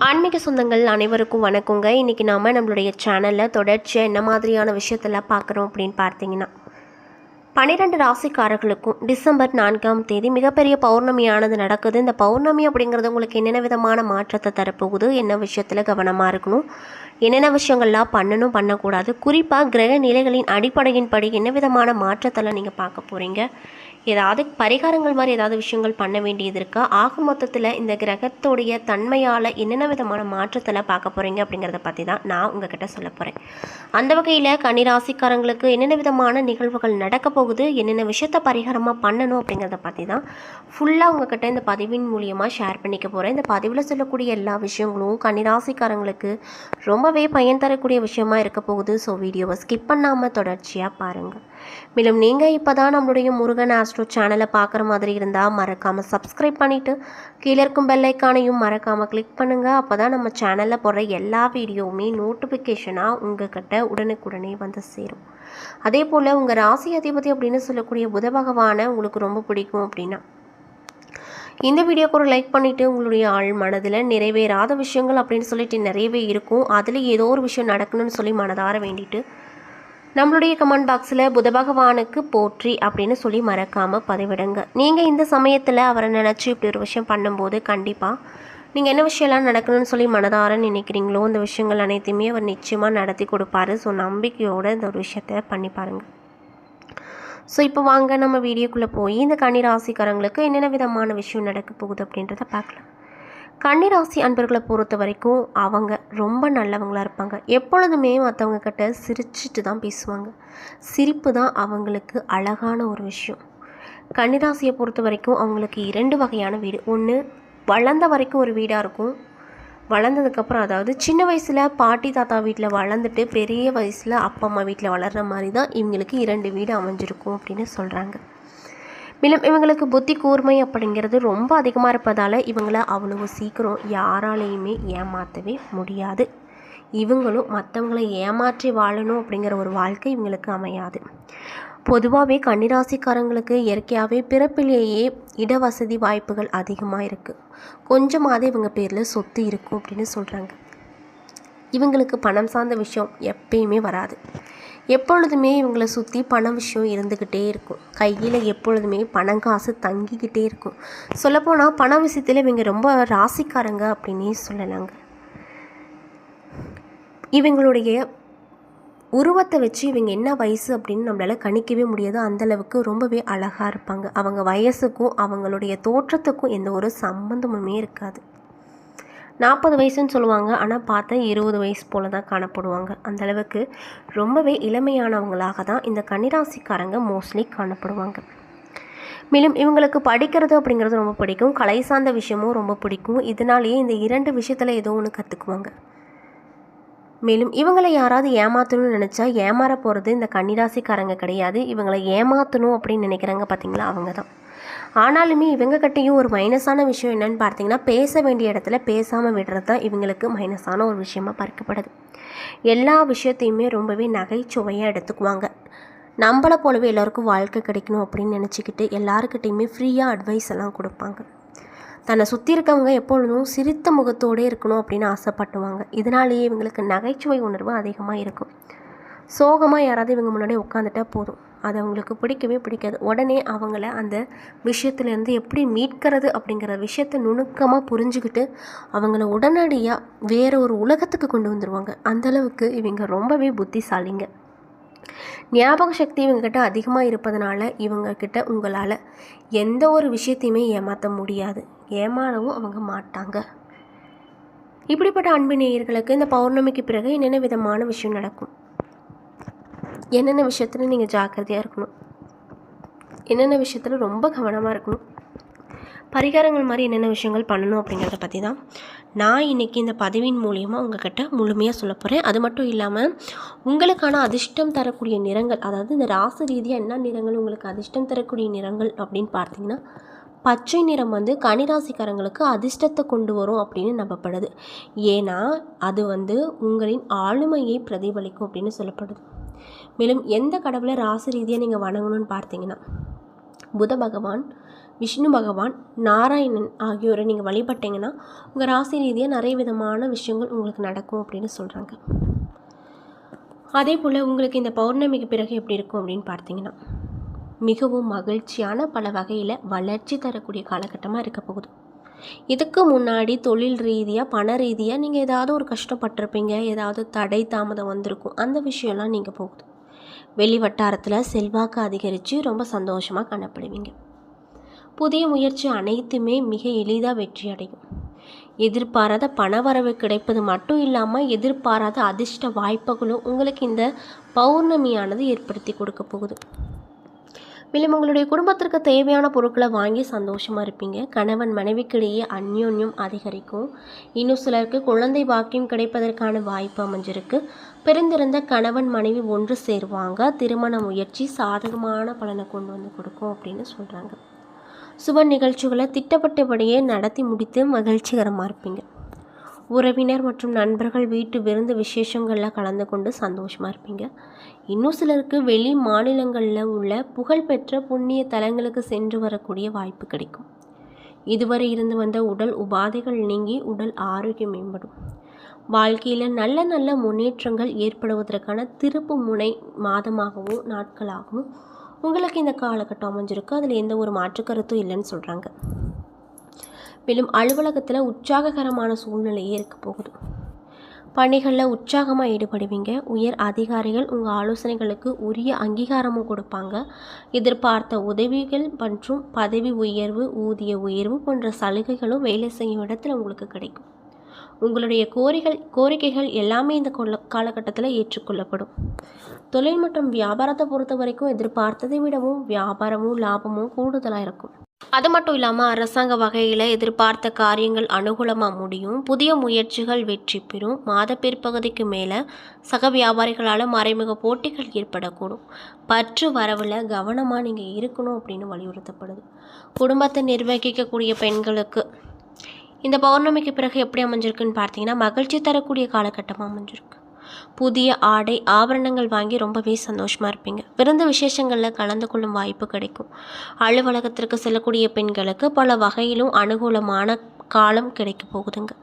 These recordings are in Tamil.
ஆன்மீக சொந்தங்கள் அனைவருக்கும் வணக்கங்க. இன்றைக்கி நாம் நம்மளுடைய சேனலில் தொடர்ச்சியாக என்ன மாதிரியான விஷயத்தெல்லாம் பார்க்குறோம் அப்படின்னு பார்த்தீங்கன்னா பன்னிரெண்டு ராசிக்காரர்களுக்கும் டிசம்பர் நான்காம் தேதி மிகப்பெரிய பௌர்ணமியானது நடக்குது. இந்த பௌர்ணமி அப்படிங்கிறது உங்களுக்கு என்னென்ன விதமான மாற்றத்தை தரப்போகுது? என்ன விஷயத்தில் கவனமாக இருக்கணும்? என்னென்ன விஷயங்கள்லாம் பண்ணணும் பண்ணக்கூடாது? குறிப்பாக கிரக நிலைகளின் அடிப்படையின்படி என்ன விதமான மாற்றத்தெல்லாம் நீங்கள் பார்க்க போகிறீங்க ஏதாவது பரிகாரங்கள் மாதிரி ஏதாவது விஷயங்கள் பண்ண வேண்டியது இருக்கா? ஆக மொத்தத்தில் இந்த கிரகத்துடைய தன்மையால் என்னென்ன விதமான மாற்றத்தெல்லாம் பார்க்க போகிறீங்க அப்படிங்கிறத பற்றி தான் நான் உங்ககிட்ட சொல்ல போகிறேன் அந்த வகையில் கன்னிராசிக்காரங்களுக்கு என்னென்ன விதமான நிகழ்வுகள் நடக்க போகுது என்னென்ன விஷயத்த பரிகாரமாக பண்ணணும் அப்படிங்கிறத பற்றி தான் ஃபுல்லாக உங்ககிட்ட இந்த பதிவின் மூலியமாக ஷேர் பண்ணிக்க போகிறேன் இந்த பதிவில் சொல்லக்கூடிய எல்லா விஷயங்களும் கன்னிராசிக்காரங்களுக்கு ரொம்பவே பயன் தரக்கூடிய விஷயமா இருக்க போகுது. ஸோ வீடியோவை ஸ்கிப் பண்ணாமல் தொடர்ச்சியாக பாருங்கள் மேலும் நீங்கள் இப்போ தான் நம்மளுடைய முருகன் ஆஸ்ட்ரோ சேனலை பார்க்குற மாதிரி இருந்தால் மறக்காமல் சப்ஸ்கிரைப் பண்ணிவிட்டு கீழே இருக்கும் பெல்லைக்கானையும் மறக்காமல் கிளிக் பண்ணுங்கள் அப்போ தான் நம்ம சேனலில் போடுற எல்லா வீடியோவுமே நோட்டிஃபிகேஷனாக உங்ககிட்ட உடனுக்குடனே வந்து சேரும். அதே போல் உங்கள் ராசி அதிபதி அப்படின்னு சொல்லக்கூடிய புத பகவானை உங்களுக்கு ரொம்ப பிடிக்கும் அப்படின்னா இந்த வீடியோக்கு ஒரு லைக் பண்ணிவிட்டு உங்களுடைய ஆள் மனதில் நிறைவேறாத விஷயங்கள் அப்படின்னு சொல்லிட்டு நிறையவே இருக்கும். அதில் ஏதோ ஒரு விஷயம் நடக்கணும்னு சொல்லி மனதார வேண்டிட்டு நம்மளுடைய கமெண்ட் பாக்ஸில் புத பகவானுக்கு போற்றி அப்படின்னு சொல்லி மறக்காமல் பதிவிடுங்க. நீங்கள் இந்த சமயத்தில் அவரை நினச்சி இப்படி ஒரு விஷயம் பண்ணும்போது கண்டிப்பாக நீங்கள் என்ன விஷயம்லாம் நடக்கணும்னு சொல்லி மனதார நினைக்கிறீங்களோ இந்த விஷயங்கள் அனைத்தையுமே அவர் நிச்சயமாக நடத்தி கொடுப்பாரு. ஸோ நம்பிக்கையோடு இந்த ஒரு விஷயத்த பண்ணி பாருங்கள் ஸோ இப்போ வாங்க நம்ம வீடியோக்குள்ளே போய் இந்த கன்னிராசிக்காரங்களுக்கு என்னென்ன விதமான விஷயம் நடக்க போகுது அப்படின்றத பார்க்கலாம். கன்னிராசி அன்பர்களை பொறுத்த வரைக்கும் அவங்க ரொம்ப நல்லவங்களாக இருப்பாங்க. எப்பொழுதுமே மற்றவங்க கிட்ட சிரிச்சிட்டு தான் பேசுவாங்க. சிரிப்பு தான் அவங்களுக்கு அழகான ஒரு விஷயம். கன்னிராசியை பொறுத்த வரைக்கும் அவங்களுக்கு இரண்டு வகையான வீடு. ஒன்று வளர்ந்த வரைக்கும் ஒரு வீடாக இருக்கும். வளர்ந்ததுக்கப்புறம் அதாவது சின்ன வயசில் பாட்டி தாத்தா வீட்டில் வளர்ந்துட்டு பெரிய வயசில் அப்பா அம்மா வீட்டில் வளர்கிற மாதிரி தான் இவங்களுக்கு இரண்டு வீடு அமைஞ்சிருக்கும் அப்படின்னு சொல்கிறாங்க மேலும் இவங்களுக்கு புத்தி கூர்மை அப்படிங்கிறது ரொம்ப அதிகமாக இருப்பதால் இவங்கள அவ்வளவு சீக்கிரம் யாராலையுமே ஏமாற்றவே முடியாது. இவங்களும் மற்றவங்களை ஏமாற்றி வாழணும் அப்படிங்கிற ஒரு வாழ்க்கை இவங்களுக்கு அமையாது. பொதுவாகவே கன்னிராசிக்காரங்களுக்கு இயற்கையாகவே பிறப்பிலேயே இடவசதி வாய்ப்புகள் அதிகமாக இருக்குது கொஞ்சமாவது இவங்க பேரில் சொத்து இருக்கும் அப்படின்னு சொல்கிறாங்க இவங்களுக்கு பணம் சார்ந்த விஷயம் எப்பயுமே வராது. எப்பொழுதுமே இவங்களை சுற்றி பண விஷயம் இருந்துக்கிட்டே இருக்கும். கையில் எப்பொழுதுமே பணம் காசு தங்கிக்கிட்டே இருக்கும். சொல்லப்போனால் பண விஷயத்தில் இவங்க ரொம்ப ராசிக்காரங்க அப்படின்னே சொல்லலாங்க. இவங்களுடைய உருவத்தை வச்சு இவங்க என்ன வயசு அப்படின்னு நம்மளால் கணிக்கவே முடியாது. அந்தளவுக்கு ரொம்பவே அழகாக இருப்பாங்க. அவங்க வயசுக்கும் அவங்களுடைய தோற்றத்துக்கும் எந்த ஒரு சம்மந்தமுமே இருக்காது. நாற்பது வயசுன்னு சொல்லுவாங்க. ஆனால் பார்த்தா இருபது வயசு போல தான் காணப்படுவாங்க அந்தளவுக்கு ரொம்பவே இளமையானவங்களாக தான் இந்த கன்னிராசிக்காரங்க மோஸ்ட்லி காணப்படுவாங்க. மேலும் இவங்களுக்கு படிக்கிறது அப்படிங்கிறது ரொம்ப பிடிக்கும். கலை சார்ந்த விஷயமும் ரொம்ப பிடிக்கும். இதனாலேயே இந்த இரண்டு விஷயத்தில் ஏதோ ஒன்று கற்றுக்குவாங்க மேலும் இவங்களை யாராவது ஏமாற்றணும்னு நினச்சா ஏமாற போகிறது இந்த கன்னிராசிக்காரங்க கிடையாது. இவங்களை ஏமாற்றணும் அப்படின்னு நினைக்கிறாங்க பார்த்தீங்களா அவங்க தான் ஆனாலுமே இவங்ககிட்டையும் ஒரு மைனஸான விஷயம் என்னன்னு பார்த்தீங்கன்னா பேச வேண்டிய இடத்துல பேசாமல் விடுறது தான் இவங்களுக்கு மைனஸான ஒரு விஷயமா பார்க்கப்படுது. எல்லா விஷயத்தையுமே ரொம்பவே நகைச்சுவையாக எடுத்துக்குவாங்க. நம்மளை போலவே எல்லாருக்கும் வாழ்க்கை கிடைக்கணும் அப்படின்னு நினச்சிக்கிட்டு எல்லாருக்கிட்டையுமே ஃப்ரீயாக அட்வைஸ் எல்லாம் கொடுப்பாங்க. தன்னை சுற்றி இருக்கவங்க எப்பொழுதும் சிரித்த முகத்தோடு இருக்கணும் அப்படின்னு ஆசைப்பட்டுவாங்க. இதனாலேயே இவங்களுக்கு நகைச்சுவை உணர்வு அதிகமாக இருக்கும். சோகமாக யாராவது இவங்க முன்னாடி உட்காந்துட்டா போதும். அது அவங்களுக்கு பிடிக்கவே பிடிக்காது. உடனே அவங்கள அந்த விஷயத்துலேருந்து எப்படி மீட்கிறது அப்படிங்கிற விஷயத்தை நுணுக்கமாக புரிஞ்சுக்கிட்டு அவங்கள உடனடியாக வேற ஒரு உலகத்துக்கு கொண்டு வந்துடுவாங்க அந்தளவுக்கு இவங்க ரொம்பவே புத்திசாலிங்க. ஞாபக சக்தி இவங்ககிட்ட அதிகமாக இருப்பதனால இவங்கக்கிட்ட உங்களால் எந்த ஒரு விஷயத்தையுமே ஏமாற்ற முடியாது. ஏமாறவும் அவங்க மாட்டாங்க. இப்படிப்பட்ட அன்பு நேயர்களுக்கு இந்த பௌர்ணமிக்கு பிறகு என்னென்ன விதமான விஷயம் நடக்கும்? என்னென்ன விஷயத்தில் நீங்கள் ஜாக்கிரதையாக இருக்கணும்? என்னென்ன விஷயத்தில் ரொம்ப கவனமாக இருக்கணும்? பரிகாரங்கள் மாதிரி என்னென்ன விஷயங்கள் பண்ணணும் அப்படிங்கிறத பற்றி தான் நான் இன்றைக்கி இந்த பதிவின் மூலியமாக உங்ககிட்ட முழுமையாக சொல்ல போகிறேன் அது மட்டும் இல்லாமல் உங்களுக்கான அதிர்ஷ்டம் தரக்கூடிய நிறங்கள் அதாவது இந்த ராசு ரீதியாக என்ன நிறங்கள் உங்களுக்கு அதிர்ஷ்டம் தரக்கூடிய நிறங்கள் அப்படின்னு பார்த்தீங்கன்னா பச்சை நிறம் வந்து கனிராசிக்காரங்களுக்கு அதிர்ஷ்டத்தை கொண்டு வரும் அப்படின்னு நம்பப்படுது. ஏன்னா அது வந்து உங்களின் ஆளுமையை பிரதிபலிக்கும் அப்படின்னு சொல்லப்படுது. மேலும் எந்த கடவுளை ராசி ரீதியாக நீங்கள் வணங்கணும்னு பார்த்தீங்கன்னா புத பகவான் விஷ்ணு பகவான் நாராயணன் ஆகியோரை நீங்கள் வழிபட்டீங்கன்னா உங்கள் ராசி ரீதியாக நிறைய விதமான விஷயங்கள் உங்களுக்கு நடக்கும் அப்படின்னு சொல்கிறாங்க அதே போல் உங்களுக்கு இந்த பௌர்ணமிக்கு பிறகு எப்படி இருக்கும் அப்படின்னு பார்த்தீங்கன்னா மிகவும் மகிழ்ச்சியான பல வகையில் வளர்ச்சி தரக்கூடிய காலகட்டமாக இருக்க போகுது. இதுக்கு முன்னாடி தொழில் ரீதியாக பண ரீதியாக நீங்கள் ஏதாவது ஒரு கஷ்டப்பட்டிருப்பீங்க ஏதாவது தடை தாமதம் வந்திருக்கும் அந்த விஷயம்லாம் நீங்கள் போகுது. வெளி வட்டாரத்தில் செல்வாக்கு அதிகரித்து ரொம்ப சந்தோஷமாக காணப்படுவீங்க. புதிய முயற்சி அனைத்துமே மிக எளிதாக வெற்றி அடையும். எதிர்பாராத பணவரவு கிடைப்பது மட்டும் இல்லாமல் எதிர்பாராத அதிர்ஷ்ட வாய்ப்புகளும் உங்களுக்கு இந்த பௌர்ணமியானது ஏற்படுத்தி கொடுக்க போகுது. மேலும் உங்களுடைய குடும்பத்திற்கு தேவையான பொருட்களை வாங்கி சந்தோஷமாக இருப்பீங்க. கணவன் மனைவிக்கிடையே அந்யோன்யம் அதிகரிக்கும். இன்னும் சிலருக்கு குழந்தை பாக்கியம் கிடைப்பதற்கான வாய்ப்பு அமைஞ்சிருக்கு. பிறந்திருந்த கணவன் மனைவி ஒன்று சேருவாங்க. திருமண முயற்சி சாதகமான பலனை கொண்டு வந்து கொடுக்கும் அப்படின்னு சொல்கிறாங்க சுப நிகழ்ச்சிகளை திட்டப்பட்டபடியே நடத்தி முடித்து மகிழ்ச்சிகரமாக இருப்பீங்க. உறவினர் மற்றும் நண்பர்கள் வீட்டு விருந்து விசேஷங்களில் கலந்து கொண்டு சந்தோஷமாக இருப்பீங்க. இன்னும் சிலருக்கு வெளி மாநிலங்களில் உள்ள புகழ்பெற்ற புண்ணிய தலங்களுக்கு சென்று வரக்கூடிய வாய்ப்பு கிடைக்கும். இதுவரை இருந்து வந்த உடல் உபாதைகள் நீங்கி உடல் ஆரோக்கியம் மேம்படும். வாழ்க்கையில் நல்ல நல்ல முன்னேற்றங்கள் ஏற்படுவதற்கான திருப்பு முனை மாதமாகவும் நாட்களாகவும் உங்களுக்கு இந்த காலகட்டம் அமைஞ்சிருக்கு. அதில் எந்த ஒரு மாற்றுக்கருத்தும் இல்லைன்னு சொல்கிறாங்க மேலும் அலுவலகத்தில் உற்சாககரமான சூழ்நிலையே இருக்க போகுது. பணிகளில் உற்சாகமாக ஈடுபடுவீங்க. உயர் அதிகாரிகள் உங்கள் ஆலோசனைகளுக்கு உரிய அங்கீகாரமும் கொடுப்பாங்க. எதிர்பார்த்த உதவிகள் மற்றும் பதவி உயர்வு ஊதிய உயர்வு போன்ற சலுகைகளும் வேலை செய்யும் இடத்துல உங்களுக்கு கிடைக்கும். உங்களுடைய கோரிகள் கோரிக்கைகள் எல்லாமே இந்த கொள்ள காலகட்டத்தில் ஏற்றுக்கொள்ளப்படும். தொழில் மற்றும் வியாபாரத்தை பொறுத்த வரைக்கும் எதிர்பார்த்ததை விடவும் வியாபாரமும் லாபமும் கூடுதலாக இருக்கும். அது மட்டும் இல்லாமல் அரசாங்க வகையில் எதிர்பார்த்த காரியங்கள் அனுகூலமாக முடியும். புதிய முயற்சிகள் வெற்றி பெறும். மாத பிற்பகுதிக்கு மேலே சக வியாபாரிகளால் மறைமுக போட்டிகள் ஏற்படக்கூடும். பற்று வரவில் கவனமாக நீங்கள் இருக்கணும் அப்படின்னு வலியுறுத்தப்படுது. குடும்பத்தை நிர்வகிக்கக்கூடிய பெண்களுக்கு இந்த பௌர்ணமிக்கு பிறகு எப்படி அமைஞ்சிருக்குன்னு பார்த்தீங்கன்னா மகிழ்ச்சி தரக்கூடிய காலகட்டமாக அமைஞ்சிருக்கு. புதிய ஆடை ஆபரணங்கள் வாங்கி ரொம்பவே சந்தோஷமாக இருப்பீங்க. விருந்து விசேஷங்களில் கலந்து கொள்ளும் வாய்ப்பு கிடைக்கும். அலுவலகத்திற்கு செல்லக்கூடிய பெண்களுக்கு பல வகையிலும் அனுகூலமான காலம் கிடைக்க போகுதுங்க.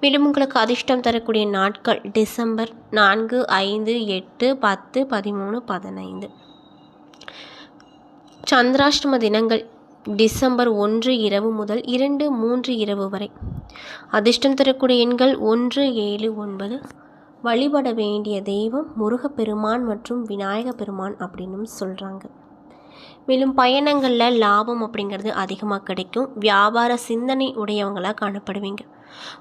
மேலும் உங்களுக்கு அதிர்ஷ்டம் தரக்கூடிய நாட்கள் டிசம்பர் நான்கு ஐந்து எட்டு பத்து பதிமூணு பதினைந்து. சந்திராஷ்டம தினங்கள் டிசம்பர் ஒன்று இரவு முதல் இரண்டு மூன்று இரவு வரை. அதிர்ஷ்டம் தரக்கூடிய எண்கள் ஒன்று ஏழு ஒன்பது. வழிபட வேண்டிய தெய்வம் முருகப்பெருமான் மற்றும் விநாயக பெருமான் அப்படின்னும் சொல்கிறாங்க மேலும் பயணங்களில் லாபம் அப்படிங்கிறது அதிகமாக கிடைக்கும். வியாபார சிந்தனை உடையவங்களாக காணப்படுவீங்க.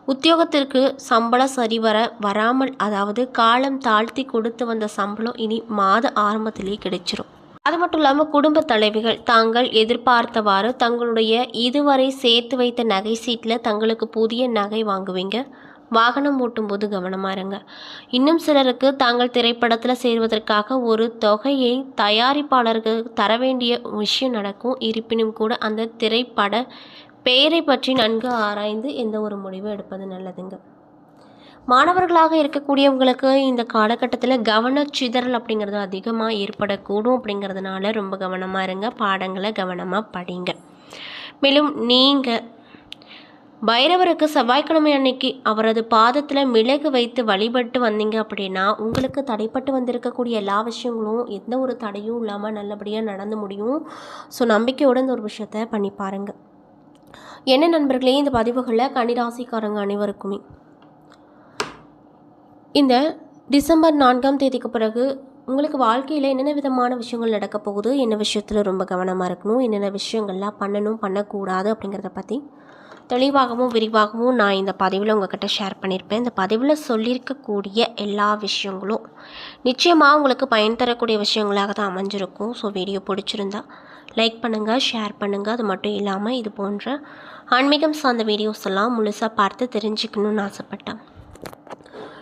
உத்தியோகத்திற்கு சம்பளம் சரிவர வராமல் அதாவது காலம் தாழ்த்தி கொடுத்து வந்த சம்பளம் இனி மாத ஆரம்பத்திலேயே கிடைச்சிரும். அது மட்டும் இல்லாமல் குடும்ப தலைவிகள் தாங்கள் எதிர்பார்த்தவாறு தங்களுடைய இதுவரை சேர்த்து வைத்த நகை சீட்டில் தங்களுக்கு புதிய நகை வாங்குவீங்க. வாகனம் ஓட்டும்போது கவனமாக இருங்க. இன்னும் சிலருக்கு தாங்கள் திரைப்படத்தில் சேர்வதற்காக ஒரு தொகையை தயாரிப்பாளருக்கு தர வேண்டிய விஷயம் நடக்கும். இருப்பினும் கூட அந்த திரைப்பட பெயரை பற்றி நன்கு ஆராய்ந்து எந்த ஒரு முடிவு எடுப்பது நல்லதுங்க. மாணவர்களாக இருக்கக்கூடியவங்களுக்கு இந்த காலகட்டத்தில் கவனச்சிதறல் அப்படிங்கிறது அதிகமாக ஏற்படக்கூடும் அப்படிங்கிறதுனால ரொம்ப கவனமாக இருங்க பாடங்களை கவனமாக படிங்க. மேலும் நீங்கள் பைரவருக்கு செவ்வாய்க்கிழமை அன்னைக்கு அவரது பாதத்தில் மிளகு வைத்து வழிபட்டு வந்தீங்க அப்படின்னா உங்களுக்கு தடைப்பட்டு வந்திருக்கக்கூடிய எல்லா விஷயங்களும் எந்த ஒரு தடையும் இல்லாமல் நல்லபடியாக நடந்து முடியும். ஸோ நம்பிக்கையோடு இந்த ஒரு விஷயத்த பண்ணி பாருங்கள் என்ன நண்பர்களே இந்த பதிவுகளில் கன்னிராசிக்காரங்க அனைவருக்குமே இந்த டிசம்பர் நான்காம் தேதிக்கு பிறகு உங்களுக்கு வாழ்க்கையில் என்னென்ன விதமான விஷயங்கள் நடக்க போகுது? என்ன விஷயத்தில் ரொம்ப கவனமாக இருக்கணும்? என்னென்ன விஷயங்கள்லாம் பண்ணணும் பண்ணக்கூடாது அப்படிங்கிறத பற்றி தெளிவாகவும் விரிவாகவும் நான் இந்த பதிவில் உங்கள்கிட்ட ஷேர் பண்ணியிருப்பேன். இந்த பதிவில் சொல்லியிருக்கக்கூடிய எல்லா விஷயங்களும் நிச்சயமாக உங்களுக்கு பயன் தரக்கூடிய விஷயங்களாக தான் அமைஞ்சிருக்கும். ஸோ வீடியோ பிடிச்சிருந்தா லைக் பண்ணுங்கள் ஷேர் பண்ணுங்கள் அது மட்டும் இல்லாமல் இது போன்ற ஆன்மீகம் சார்ந்த வீடியோஸ் எல்லாம் முழுசாக பார்த்து தெரிஞ்சுக்கணுன்னு ஆசைப்பட்டேன்.